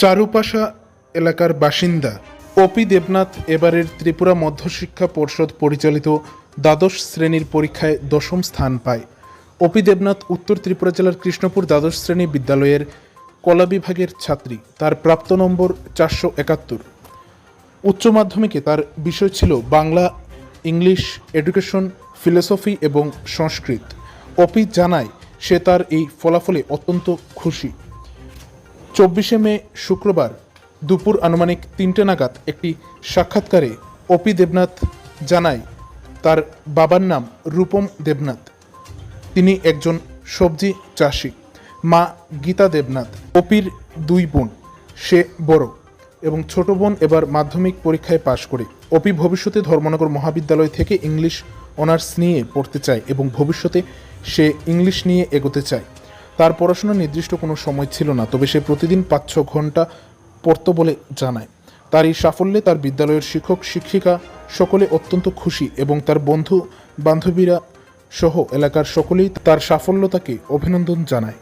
চারুপাশা এলাকার বাসিন্দা অপি দেবনাথ এবারের ত্রিপুরা মধ্যশিক্ষা পর্ষদ পরিচালিত দ্বাদশ শ্রেণির পরীক্ষায় দশম স্থান পায়। অপি দেবনাথ উত্তর ত্রিপুরা জেলার কৃষ্ণপুর দ্বাদশ শ্রেণি বিদ্যালয়ের কলা বিভাগের ছাত্রী। তার প্রাপ্ত নম্বর চারশো একাত্তর। উচ্চ মাধ্যমিকে তার বিষয় ছিল বাংলা, ইংলিশ, এডুকেশন, ফিলোসফি এবং সংস্কৃত। অপি জানায়, সে তার এই ফলাফলে অত্যন্ত খুশি। চব্বিশে মে, শুক্রবার দুপুর আনুমানিক তিনটে নাগাদ একটি সাক্ষাৎকারে অপি দেবনাথ জানায়, তার বাবার নাম রূপম দেবনাথ। তিনি একজন সবজি চাষি, মা গীতা দেবনাথ। অপির দুই বোন, সে বড় এবং ছোট বোন এবার মাধ্যমিক পরীক্ষায় পাশ করে। অপি ভবিষ্যতে ধর্মনগর মহাবিদ্যালয় থেকে ইংলিশ অনার্স নিয়ে পড়তে চায় এবং ভবিষ্যতে সে ইংলিশ নিয়ে এগোতে চায়। তার পড়াশোনা নির্দিষ্ট কোনো সময় ছিল না, তবে সে প্রতিদিন পাঁচ ছ ঘণ্টা পড়তো বলে জানায়। তার এই সাফল্যে তার বিদ্যালয়ের শিক্ষক, শিক্ষিকা সকলে অত্যন্ত খুশি এবং তার বন্ধু বান্ধবীরা সহ এলাকার সকলেই তার সাফল্যতাকে অভিনন্দন জানায়।